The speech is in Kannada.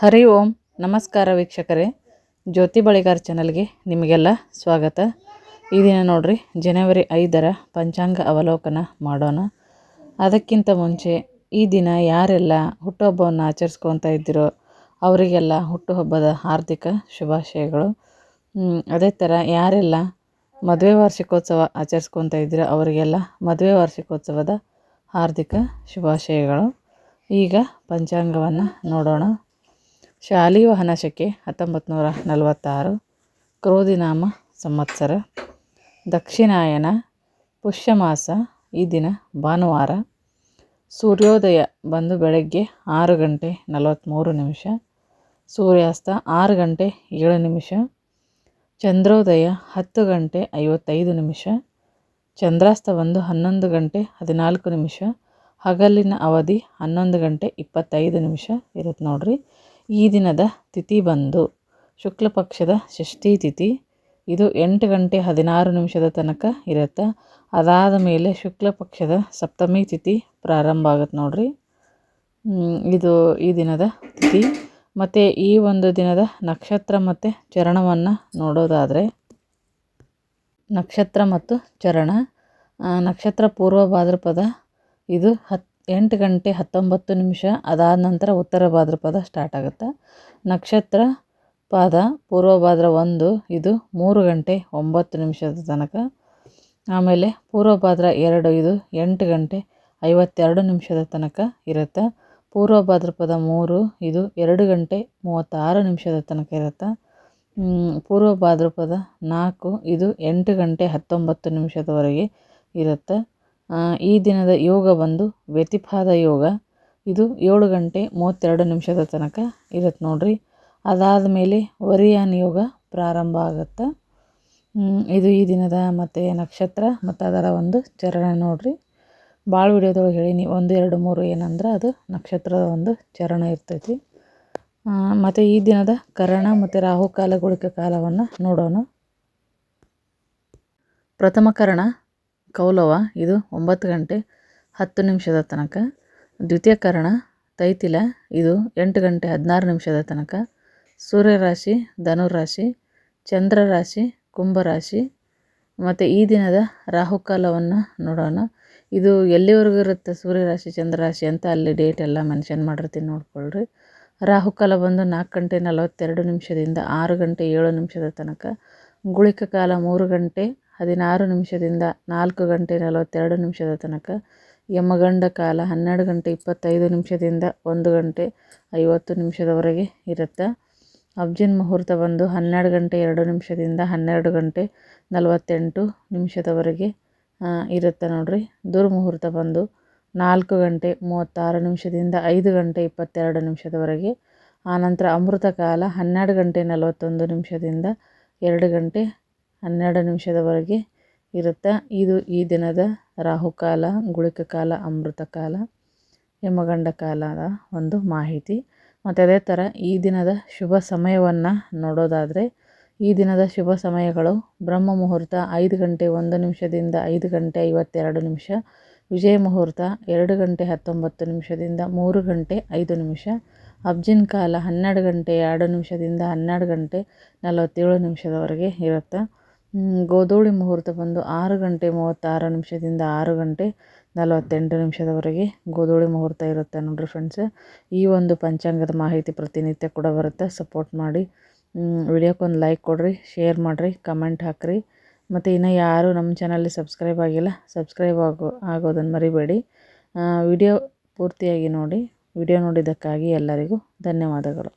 ಹರಿ ಓಂ, ನಮಸ್ಕಾರ ವೀಕ್ಷಕರೇ. ಜ್ಯೋತಿ ಬಳಿಗಾರ್ ಚಾನಲ್ಗೆ ನಿಮಗೆಲ್ಲ ಸ್ವಾಗತ. ಈ ದಿನ ನೋಡ್ರಿ, ಜನವರಿ ಐದರ ಪಂಚಾಂಗ ಅವಲೋಕನ ಮಾಡೋಣ. ಅದಕ್ಕಿಂತ ಮುಂಚೆ ಈ ದಿನ ಯಾರೆಲ್ಲ ಹುಟ್ಟುಹಬ್ಬವನ್ನು ಆಚರಿಸ್ಕೊತಾ ಇದ್ದಿರೋ, ಅವರಿಗೆಲ್ಲ ಹುಟ್ಟುಹಬ್ಬದ ಹಾರ್ದಿಕ ಶುಭಾಶಯಗಳು. ಅದೇ ಥರ ಯಾರೆಲ್ಲ ಮದುವೆ ವಾರ್ಷಿಕೋತ್ಸವ ಆಚರಿಸ್ಕೊತಾ ಇದ್ದೀರೋ, ಅವರಿಗೆಲ್ಲ ಮದುವೆ ವಾರ್ಷಿಕೋತ್ಸವದ ಹಾರ್ದಿಕ ಶುಭಾಶಯಗಳು. ಈಗ ಪಂಚಾಂಗವನ್ನು ನೋಡೋಣ. ಶಾಲಿವಾಹನ ಶಕೆ ಹತ್ತೊಂಬತ್ತು ನೂರ ನಲವತ್ತಾರು. ಕ್ರೋಧಿನಾಮ ಸಂವತ್ಸರ. ದಕ್ಷಿಣಾಯನ ಪುಷ್ಯಮಾಸ ಈ ದಿನ ಭಾನುವಾರ. ಸೂರ್ಯೋದಯ ಬಂದು ಬೆಳಗ್ಗೆ ಆರು ಗಂಟೆ ನಲವತ್ತ್ಮೂರು ನಿಮಿಷ. ಸೂರ್ಯಾಸ್ತ ಆರು ಗಂಟೆ ಏಳು ನಿಮಿಷ. ಚಂದ್ರೋದಯ ಹತ್ತು ಗಂಟೆ ಐವತ್ತೈದು ನಿಮಿಷ. ಚಂದ್ರಾಸ್ತ ಬಂದು ಹನ್ನೊಂದು ಗಂಟೆ ಹದಿನಾಲ್ಕು ನಿಮಿಷ. ಹಗಲಿನ ಅವಧಿ ಹನ್ನೊಂದು ಗಂಟೆ ಇಪ್ಪತ್ತೈದು ನಿಮಿಷ ಇರುತ್ತೆ ನೋಡ್ರಿ. ಈ ದಿನದ ತಿಥಿ ಬಂದು ಶುಕ್ಲ ಪಕ್ಷದ ಷಷ್ಠಿ ತಿಥಿ. ಇದು ಎಂಟು ಗಂಟೆ ಹದಿನಾರು ನಿಮಿಷದ ತನಕ ಇರುತ್ತೆ. ಅದಾದ ಮೇಲೆ ಶುಕ್ಲ ಪಕ್ಷದ ಸಪ್ತಮಿ ತಿಥಿ ಪ್ರಾರಂಭ ಆಗುತ್ತೆ ನೋಡ್ರಿ. ಇದು ಈ ದಿನದ ತಿಥಿ. ಮತ್ತು ಈ ಒಂದು ದಿನದ ನಕ್ಷತ್ರ ಮತ್ತು ಚರಣವನ್ನು ನೋಡೋದಾದರೆ ನಕ್ಷತ್ರ ಮತ್ತು ಚರಣ. ನಕ್ಷತ್ರ ಪೂರ್ವ ಭಾದ್ರಪದ. ಇದು ಹತ್ ಎಂಟು ಗಂಟೆ ಹತ್ತೊಂಬತ್ತು ನಿಮಿಷ ಅದಾದ ನಂತರ ಉತ್ತರ ಭಾದ್ರಪದ ಸ್ಟಾರ್ಟ್ ಆಗುತ್ತೆ. ನಕ್ಷತ್ರ ಪಾದ ಪೂರ್ವ ಭಾದ್ರ ಒಂದು, ಇದು ಮೂರು ಗಂಟೆ ಒಂಬತ್ತು ನಿಮಿಷದ ತನಕ. ಆಮೇಲೆ ಪೂರ್ವ ಭಾದ್ರ ಎರಡು, ಇದು ಎಂಟು ಗಂಟೆ ಐವತ್ತೆರಡು ನಿಮಿಷದ ತನಕ ಇರುತ್ತೆ. ಪೂರ್ವ ಭಾದ್ರಪದ ಮೂರು, ಇದು ಎರಡು ಗಂಟೆ ಮೂವತ್ತಾರು ನಿಮಿಷದ ತನಕ ಇರುತ್ತೆ. ಪೂರ್ವ ಪೂರ್ವ ಭಾದ್ರಪದ ನಾಲ್ಕು, ಇದು ಎಂಟು ಗಂಟೆ ಹತ್ತೊಂಬತ್ತು ನಿಮಿಷದವರೆಗೆ ಇರುತ್ತೆ. ಈ ದಿನದ ಯೋಗ ಬಂದು ವ್ಯತಿಪಾದ ಯೋಗ. ಇದು ಏಳು ಗಂಟೆ ಮೂವತ್ತೆರಡು ನಿಮಿಷದ ತನಕ ಇರುತ್ತೆ ನೋಡಿರಿ. ಅದಾದ ಮೇಲೆ ವರಿಯಾನ್ ಯೋಗ ಪ್ರಾರಂಭ ಆಗುತ್ತೆ. ಇದು ಈ ದಿನದ ಮತ್ತು ನಕ್ಷತ್ರ ಮತ್ತು ಅದರ ಒಂದು ಚರಣ ನೋಡಿರಿ. ಭಾಳ ವಿಡಿಯೋದೊಳಗೆ ಹೇಳೀನಿ ಒಂದು, ಎರಡು, ಮೂರು ಏನಂದ್ರೆ ಅದು ನಕ್ಷತ್ರದ ಒಂದು ಚರಣ ಇರ್ತೈತಿ. ಮತ್ತು ಈ ದಿನದ ಕರಣ ಮತ್ತು ರಾಹುಕಾಲ ಗುಳಿಕ ಕಾಲವನ್ನು ನೋಡೋಣ. ಪ್ರಥಮ ಕರಣ ಕೌಲವ ಇದು ಒಂಬತ್ತು ಗಂಟೆ ಹತ್ತು ನಿಮಿಷದ ತನಕ. ದ್ವಿತೀಯ ಕರಣ ತೈತಿಲ ಇದು ಎಂಟು ಗಂಟೆ ಹದಿನಾರು ನಿಮಿಷದ ತನಕ. ಸೂರ್ಯರಾಶಿ ಧನುರಾಶಿ ಚಂದ್ರ ರಾಶಿ ಕುಂಭರಾಶಿ ಮತ್ತು ಈ ದಿನದ ರಾಹುಕಾಲವನ್ನು ನೋಡೋಣ. ಇದು ಎಲ್ಲಿವರೆಗೂ ಇರುತ್ತೆ ಸೂರ್ಯರಾಶಿ ಚಂದ್ರರಾಶಿ ಅಂತ ಅಲ್ಲಿ ಡೇಟ್ ಎಲ್ಲ ಮೆನ್ಷನ್ ಮಾಡಿರ್ತೀನಿ ನೋಡ್ಕೊಳ್ರಿ. ರಾಹುಕಾಲ ಬಂದು ನಾಲ್ಕು ಗಂಟೆ ನಲವತ್ತೆರಡು ನಿಮಿಷದಿಂದ ಆರು ಗಂಟೆ ಏಳು ನಿಮಿಷದ ತನಕ. ಗುಳಿಕ ಕಾಲ ಮೂರು ಗಂಟೆ ಹದಿನಾರು ನಿಮಿಷದಿಂದ ನಾಲ್ಕು ಗಂಟೆ ನಲವತ್ತೆರಡು ನಿಮಿಷದ ತನಕ. ಯಮಗಂಡ ಕಾಲ ಹನ್ನೆರಡು ಗಂಟೆ ಇಪ್ಪತ್ತೈದು ನಿಮಿಷದಿಂದ ಒಂದು ಗಂಟೆ ಐವತ್ತು ನಿಮಿಷದವರೆಗೆ ಇರುತ್ತೆ. ಅಬ್ಜಿನ್ ಮುಹೂರ್ತ ಬಂದು ಹನ್ನೆರಡು ಗಂಟೆ ಎರಡು ನಿಮಿಷದಿಂದ ಹನ್ನೆರಡು ಗಂಟೆ ನಲವತ್ತೆಂಟು ನಿಮಿಷದವರೆಗೆ ಇರುತ್ತೆ ನೋಡಿರಿ. ದುರ್ಮುಹೂರ್ತ ಬಂದು ನಾಲ್ಕು ಗಂಟೆ ಮೂವತ್ತಾರು ನಿಮಿಷದಿಂದ ಐದು ಗಂಟೆ ಇಪ್ಪತ್ತೆರಡು ನಿಮಿಷದವರೆಗೆ ಆನಂತರ ಅಮೃತ ಕಾಲ ಹನ್ನೆರಡು ಗಂಟೆ ನಲವತ್ತೊಂದು ನಿಮಿಷದಿಂದ ಎರಡು ಗಂಟೆ ಹನ್ನೆರಡು ನಿಮಿಷದವರೆಗೆ ಇರುತ್ತೆ? ಇದು ಈ ದಿನದ ರಾಹುಕಾಲ, ಗುಳಿಕ ಕಾಲ, ಅಮೃತ ಕಾಲ, ಯಮಗಂಡ ಕಾಲದ ಒಂದು ಮಾಹಿತಿ. ಮತ್ತು ಅದೇ ಥರ ಈ ದಿನದ ಶುಭ ಸಮಯವನ್ನು ನೋಡೋದಾದರೆ, ಈ ದಿನದ ಶುಭ ಸಮಯಗಳು ಬ್ರಹ್ಮ ಮುಹೂರ್ತ ಐದು ಗಂಟೆ ಒಂದು ನಿಮಿಷದಿಂದ ಐದು ಗಂಟೆ ಐವತ್ತೆರಡು ನಿಮಿಷ, ವಿಜಯ ಮುಹೂರ್ತ ಎರಡು ಗಂಟೆ ಹತ್ತೊಂಬತ್ತು ನಿಮಿಷದಿಂದ ಮೂರು ಗಂಟೆ ಐದು ನಿಮಿಷ, ಅಬ್ಜಿನ್ ಕಾಲ ಹನ್ನೆರಡು ಗಂಟೆ ಎರಡು ನಿಮಿಷದಿಂದ ಹನ್ನೆರಡು ಗಂಟೆ ನಲವತ್ತೇಳು ನಿಮಿಷದವರೆಗೆ ಇರುತ್ತೆ? ಗೋಧೂಳಿ ಮುಹೂರ್ತ ಬಂದು ಆರು ಗಂಟೆ ಮೂವತ್ತಾರು ನಿಮಿಷದಿಂದ ಆರು ಗಂಟೆ ನಲವತ್ತೆಂಟು ನಿಮಿಷದವರೆಗೆ ಗೋಧೂಳಿ ಮುಹೂರ್ತ ಇರುತ್ತೆ ನೋಡಿರಿ ಫ್ರೆಂಡ್ಸ್ ಈ ಒಂದು ಪಂಚಾಂಗದ ಮಾಹಿತಿ ಪ್ರತಿನಿತ್ಯ ಕೂಡ ಬರುತ್ತೆ. ಸಪೋರ್ಟ್ ಮಾಡಿ. ವಿಡಿಯೋಕ್ಕೊಂದು ಲೈಕ್ ಕೊಡಿರಿ ಶೇರ್ ಮಾಡಿರಿ ಕಮೆಂಟ್ ಹಾಕಿರಿ. ಮತ್ತು ಇನ್ನೂ ಯಾರು ನಮ್ಮ ಚಾನಲ್ಲಿ ಸಬ್ಸ್ಕ್ರೈಬ್ ಆಗಿಲ್ಲ ಸಬ್ಸ್ಕ್ರೈಬ್ ಆಗೋ, ಆಗೋದನ್ನು ಮರಿಬೇಡಿ. ವಿಡಿಯೋ ಪೂರ್ತಿಯಾಗಿ ನೋಡಿ ವಿಡಿಯೋ ನೋಡಿದ್ದಕ್ಕಾಗಿ ಎಲ್ಲರಿಗೂ ಧನ್ಯವಾದಗಳು.